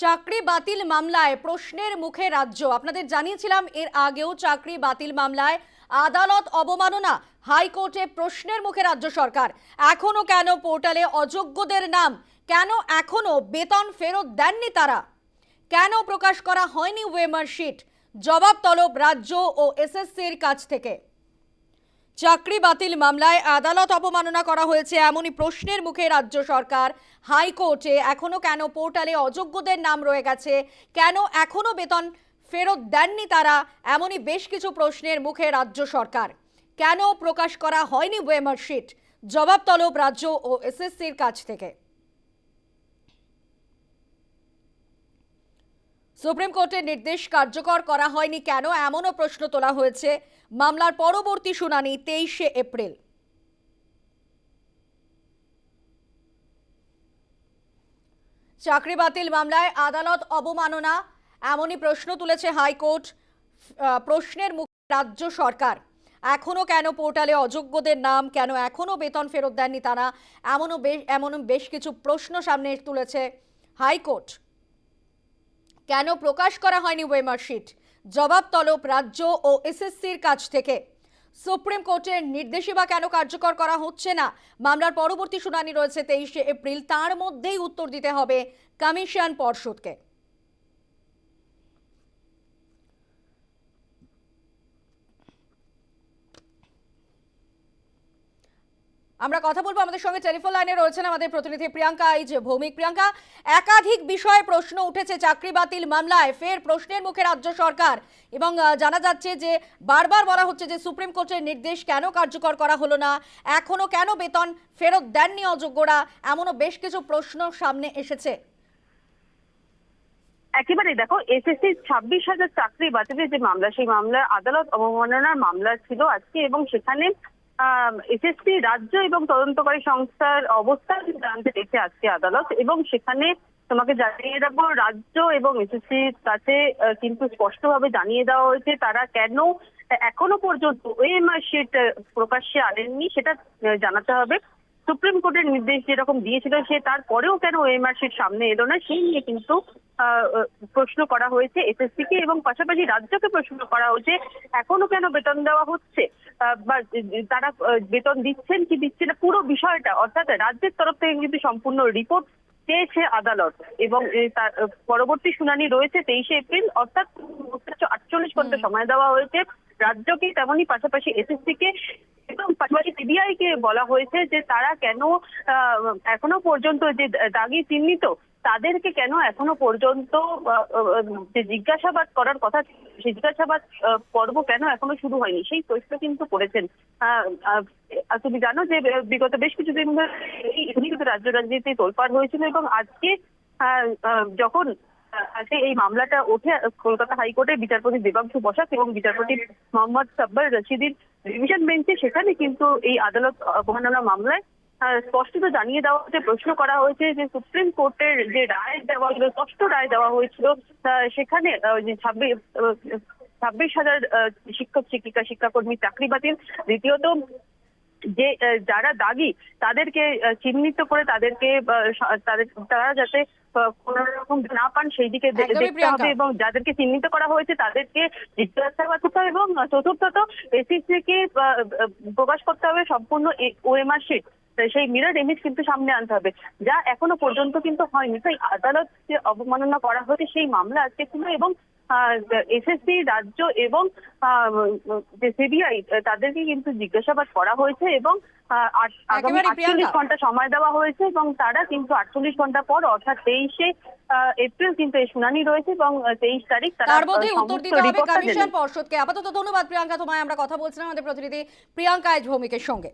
চাকরি বাতিল মামলায় প্রশ্নের মুখে রাজ্য। আপনাদের জানিয়েছিলাম, এর আগেও চাকরি বাতিল মামলায় আদালত অবমাননা, হাইকোর্টে প্রশ্নের মুখে রাজ্য সরকার। এখনও কেন পোর্টালে অযোগ্যদের নাম? কেন এখনও বেতন ফেরত দেননি তারা? কেন প্রকাশ করা হয়নি ওয়েমার শিট জবাব তলব রাজ্য ও এসএসসির কাছ থেকে। চাকরি বাতিল মামলায় আদালত অবমাননা করা হয়েছে এমনই প্রশ্নের মুখে রাজ্য সরকার। হাইকোর্টে এখনও কেন পোর্টালে অযোগ্যদের নাম রয়ে গেছে, কেন এখনও বেতন ফেরত দেননি তারা, এমনই বেশ কিছু প্রশ্নের মুখে রাজ্য সরকার। কেন প্রকাশ করা হয়নি ওয়েমার শিট জবাব তলব রাজ্য ও এসএসসির কাছ থেকে। সুপ্রিম কোর্টের নির্দেশ কার্যকর করা হয়নি কেন? এমনও প্রশ্ন তোলা হয়েছে মামলার পরবর্তী শুনানি তেইশে এপ্রিল। চাকরি বাতিল মামলায় আদালত অবমাননা, এমনই প্রশ্ন তুলেছে হাইকোর্ট। প্রশ্নের মুখে রাজ্য সরকার। এখনও কেন পোর্টালে অযোগ্যদের নাম, কেন এখনও বেতন ফেরত দেননি তারা? এমনও বেশ এমনও বেশ কিছু প্রশ্ন সামনে তুলেছে হাইকোর্ট। কেন প্রকাশ করা হয়নি ওয়েমারশিট জবাব তলব রাজ্য ও এসএসসির কাছ থেকে। সুপ্রিম কোর্টের নির্দেশে বা কেন কার্যকর করা হচ্ছে না? মামলার পরবর্তী শুনানি রয়েছে তেইশে এপ্রিল। তার মধ্যেই উত্তর দিতে হবে কমিশন পর্ষদকে। আমরা কথা বলব আমাদের সঙ্গে টেলিফোন লাইনে রয়েছেন আমাদের প্রতিনিধি প্রিয়াঙ্কা যে ভৌমিক। প্রিয়াঙ্কা, একাধিক বিষয়ে প্রশ্ন উঠেছে চাকরি বাতিল মামলায়, ফের প্রশ্নের মুখে রাজ্য সরকার। এবং জানা যাচ্ছে যে বারবার বলা হচ্ছে যে সুপ্রিম কোর্টের নির্দেশ কেন কার্যকর করা হলো না, এখনও কেন বেতন ফেরত দেননি অযোগ্যরা, এমনও বেশ কিছু প্রশ্ন সামনে এসেছে। একেবারে দেখো এসএসসি ছাব্বিশ হাজার চাকরি বাতিলের যে মামলা, সেই মামলা আদালত অবমাননার মামলা ছিল আজকে এবং সেখানে এসএসসি রাজ্য এবং তদন্তকারী সংস্থার অবস্থা জানতে দেখে আজকে আদালত এবং সেখানে তোমাকে জানিয়ে দেবো, রাজ্য এবং এসএসসির কাছে কিন্তু স্পষ্টভাবে জানিয়ে দেওয়া হয়েছে তারা কেন এখনও পর্যন্ত ওএমআর শিট প্রকাশ্যে আনেননি, সেটা জানাতে হবে। সুপ্রিম কোর্টের নির্দেশ যেরকম দিয়েছিল সে তারপরেও কেন ওএমআর শিট সামনে এলো না সেই নিয়ে কিন্তু প্রশ্ন করা হয়েছে এসএসসি কে এবং পাশাপাশি রাজ্যকে প্রশ্ন করা হয়েছে এখনও কেন বেতন দেওয়া হচ্ছে? বা তারা বেতন দিচ্ছেন কি দিচ্ছে না পুরো বিষয়টা অর্থাৎ রাজ্যের তরফ থেকে কিন্তু সম্পূর্ণ রিপোর্ট চেয়েছে আদালত এবং তার পরবর্তী শুনানি রয়েছে তেইশে এপ্রিল অর্থাৎ আটচল্লিশ ঘণ্টা সময় দেওয়া হয়েছে। রাজ্যকে তেমনই পাশাপাশি এসএসসি কে এবং পাশাপাশি সিবিআই কে বলা হয়েছে যে তারা কেন এখনও পর্যন্ত যে দাগি চিহ্নিত, তাদেরকে কেন এখনও পর্যন্ত যে জিজ্ঞাসাবাদ করার কথা সেই জিজ্ঞাসাবাদ পর্ব কেন এখনও শুরু হয়নি? সেই প্রশ্ন কিন্তু করেছেন। তুমি জানো যে বিগত বেশ কিছুদিন ধরে রাজ্য রাজনীতি তোলপাড় হয়েছিল এবং আজকে যখন আজকে এই মামলাটা ওঠে, কলকাতা হাইকোর্টের বিচারপতি দেবাংশু বসাক এবং বিচারপতি মোহাম্মদ সাব্বার রশিদির ডিভিশন বেঞ্চে সেখানে কিন্তু এই আদালত অবমাননা মামলায় স্পষ্টত জানিয়ে দেওয়া হয়েছে, প্রশ্ন করা হয়েছে যে সুপ্রিম কোর্টের যে রায় দেওয়া হলো স্পষ্ট রায় দেওয়া হয়েছিল সেখানে ছাব্বিশ ছাব্বিশ হাজার শিক্ষক, শিক্ষিকা, শিক্ষাকর্মী চাকরি বাতিল। দ্বিতীয়ত, যে যারা দাগি, তাদেরকে চিহ্নিত করে তাদেরকে তাদের, তারা যাতে কোন রকম না পান সেই দিকে দেখতে হবে এবং যাদেরকে চিহ্নিত করা হয়েছে তাদেরকে জিজ্ঞাসা করতে হবে এবং চতুর্থত এসিসি কে প্রকাশ করতে হবে সম্পূর্ণ ওএমআর শিট সেই মিরর ইমেজ কিন্তু সামনে আনতে হবে। যা এখনও পর্যন্ত কিন্তু হয়নি। তাই আদালত যে অবমাননা করা হয়েছে সেই মামলা আজকে ছিল এবং এসএসসি রাজ্য এবং যে সিবিআই তাদেরকে কিন্তু জিজ্ঞাসাবাদ করা হয়েছে এবং আগামী আটচল্লিশ ঘণ্টা সময় দেওয়া হয়েছে এবং তারা কিন্তু আটচল্লিশ ঘণ্টা পর অর্থাৎ তেইশে এপ্রিল কিন্তু এই শুনানি রয়েছে এবং তেইশ তারিখ তারা মধ্যে উত্তর দিতে হবে কমিশন পর্ষদকে। আপাতত ধন্যবাদ প্রিয়াঙ্কা তোমায় আমরা কথা বলছিলাম আমাদের প্রতিনিধি প্রিয়াঙ্কা ভৌমিকের সঙ্গে।